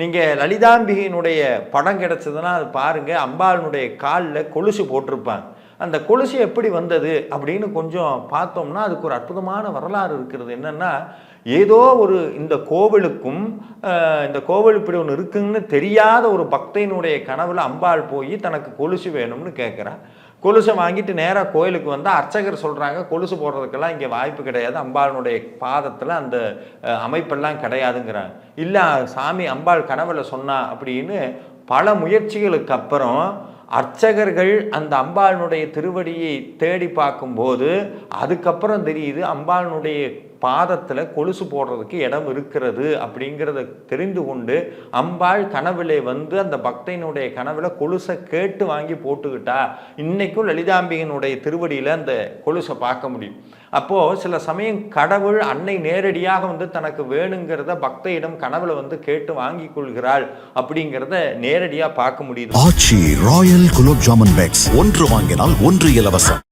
நீங்கள் லலிதாம்பிகையினுடைய படம் கிடச்சதுன்னா அது பாருங்கள் அம்பாளினுடைய காலில் கொலுசு போட்டிருப்பாங்க. அந்த கொலுசு எப்படி வந்தது அப்படின்னு கொஞ்சம் பார்த்தோம்னா அதுக்கு ஒரு அற்புதமான வரலாறு இருக்கிறது. என்னென்னா ஏதோ ஒரு இந்த கோவிலுக்கும் இந்த கோவில் இப்படி ஒன்று இருக்குன்னு தெரியாத ஒரு பக்தையினுடைய கனவில் அம்பாள் போய் தனக்கு கொலுசு வேணும்னு கேட்குறா கொலுசை வாங்கிட்டு நேராக கோயிலுக்கு வந்தால் அர்ச்சகர் சொல்கிறாங்க கொலுசு போடுறதுக்கெல்லாம் இங்கே வாய்ப்பு கிடையாது. அம்பாளுடைய பாதத்தில் அந்த அமைப்பெல்லாம் கிடையாதுங்கிறாங்க. இல்லை சாமி அம்பாள் கனவுல சொன்னா அப்படின்னு பல முயற்சிகளுக்கு அப்புறம் அர்ச்சகர்கள் அந்த அம்பாளினுடைய திருவடியை தேடி பார்க்கும்போது அதுக்கப்புறம் தெரியுது அம்பாளினுடைய பாதத்தில் கொலுசு போடுறதுக்கு இடம் இருக்கிறது அப்படிங்கிறத தெரிந்து கொண்டு அம்பாள் கனவிலே வந்து அந்த பக்தையினுடைய கனவில் கொலுசை கேட்டு வாங்கி போட்டுக்கிட்டா இன்னைக்கும் லலிதாம்பிகனுடைய திருவடியில் அந்த கொலுசை பார்க்க முடியும். அப்போது சில சமயம் கடவுள் அன்னை நேரடியாக வந்து தனக்கு வேணுங்கிறத பக்தையிடம் கனவுல வந்து கேட்டு வாங்கி கொள்கிறாள் அப்படிங்கிறத நேரடியாக பார்க்க முடியுது. Aachi royal gulab jamun packs. ஒன்று வாங்கினால் ஒன்று இலவசம்.